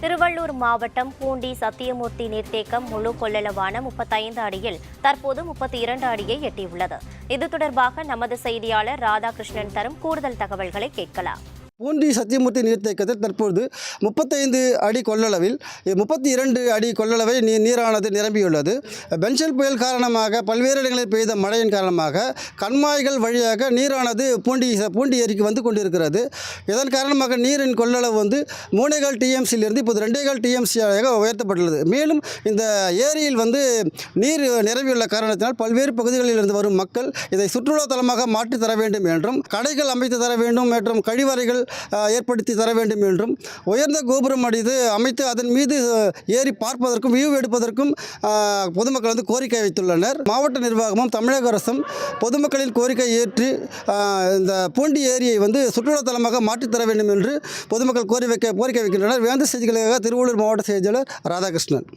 திருவள்ளூர் மாவட்டம் பூண்டி சத்தியமூர்த்தி நீர்த்தேக்கம் முழு கொள்ளளவான முப்பத்தைந்து அடியில் தற்போது முப்பத்தி இரண்டு அடியை எட்டியுள்ளது. இது தொடர்பாக நமது செய்தியாளர் ராதாகிருஷ்ணன் தரும் கூடுதல் தகவல்களை கேட்கலாம். பூண்டி சத்தியமூர்த்தி நீர்த்தேக்கத்தில் தற்போது முப்பத்தைந்து அடி கொள்ளளவில் முப்பத்தி இரண்டு அடி கொள்ளளவை நீர் நீரானது நிரம்பியுள்ளது. பென்சல் புயல் காரணமாக பல்வேறு இடங்களில் பெய்த மழையின் காரணமாக கண்மாய்கள் வழியாக நீரானது பூண்டி பூண்டி ஏரிக்கு வந்து கொண்டிருக்கிறது. இதன் காரணமாக நீரின் கொள்ளளவு வந்து மூணேகால் டிஎம்சியிலிருந்து இப்போது ரெண்டேகால் டிஎம்சியாக உயர்த்தப்பட்டுள்ளது. மேலும் இந்த ஏரியில் வந்து நீர் நிரம்பியுள்ள காரணத்தினால் பல்வேறு பகுதிகளிலிருந்து வரும் மக்கள் இதை சுற்றுலா தலமாக மாற்றி தர வேண்டும் என்றும் கடைகள் அமைத்து தர வேண்டும் மற்றும் கழிவறைகள் ஏற்படுத்தி தர வேண்டும் என்றும் உயர்ந்த கோபுரம் அடித்து அமைத்து அதன் மீது ஏறி பார்ப்பதற்கும் வியூ எடுப்பதற்கும் பொதுமக்கள் வந்து கோரிக்கை வைத்துள்ளனர். மாவட்ட நிர்வாகமும் தமிழக அரசும் பொதுமக்களின் கோரிக்கை ஏற்று இந்த பூண்டி ஏரியை வந்து சுற்றுலா தலமாக மாற்றித் தர வேண்டும் என்று பொதுமக்கள் கோரி வைக்க கோரிக்கை வைக்கின்றனர். வேந்த செய்திகளுக்காக திருவள்ளூர் மாவட்ட செய்தியாளர் ராதாகிருஷ்ணன்.